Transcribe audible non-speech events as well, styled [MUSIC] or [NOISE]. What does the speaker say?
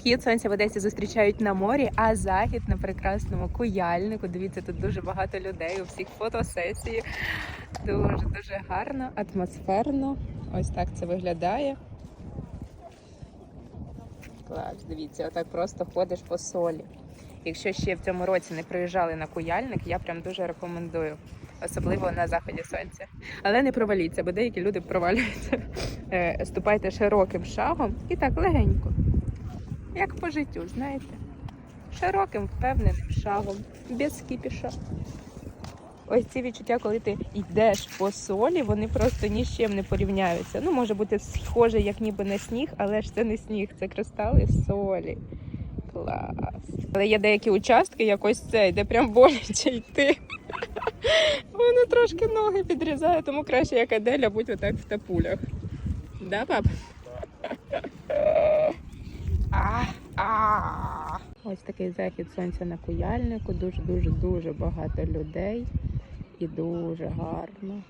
Схід сонця в Одесі зустрічають на морі, а захід на прекрасному куяльнику. Дивіться, тут дуже багато людей, у всіх фотосесії. Дуже дуже гарно, атмосферно. Ось так це виглядає. Клас, дивіться, отак просто ходиш по солі. Якщо ще в цьому році не приїжджали на куяльник, я прям дуже рекомендую. Особливо на заході сонця. Але не проваліться, бо деякі люди провалюються. Е, Ступайте широким шагом і так легенько. Як по життю, знаєте. Широким, впевненим шагом, без кіпіша. Ось ці відчуття, коли ти йдеш по солі, вони просто ні з чим не порівняються. Ну, може бути схоже, як ніби на сніг, але ж це не сніг, це кристали солі. Клас. Але є деякі участки, якось цей, де прям боляче йти. [LAUGHS] Воно трошки ноги підрізає, тому краще як Аделя будь отак в тапулях. Да, пап? Ось такий захід сонця на куяльнику. Дуже дуже дуже багато людей і дуже гарно.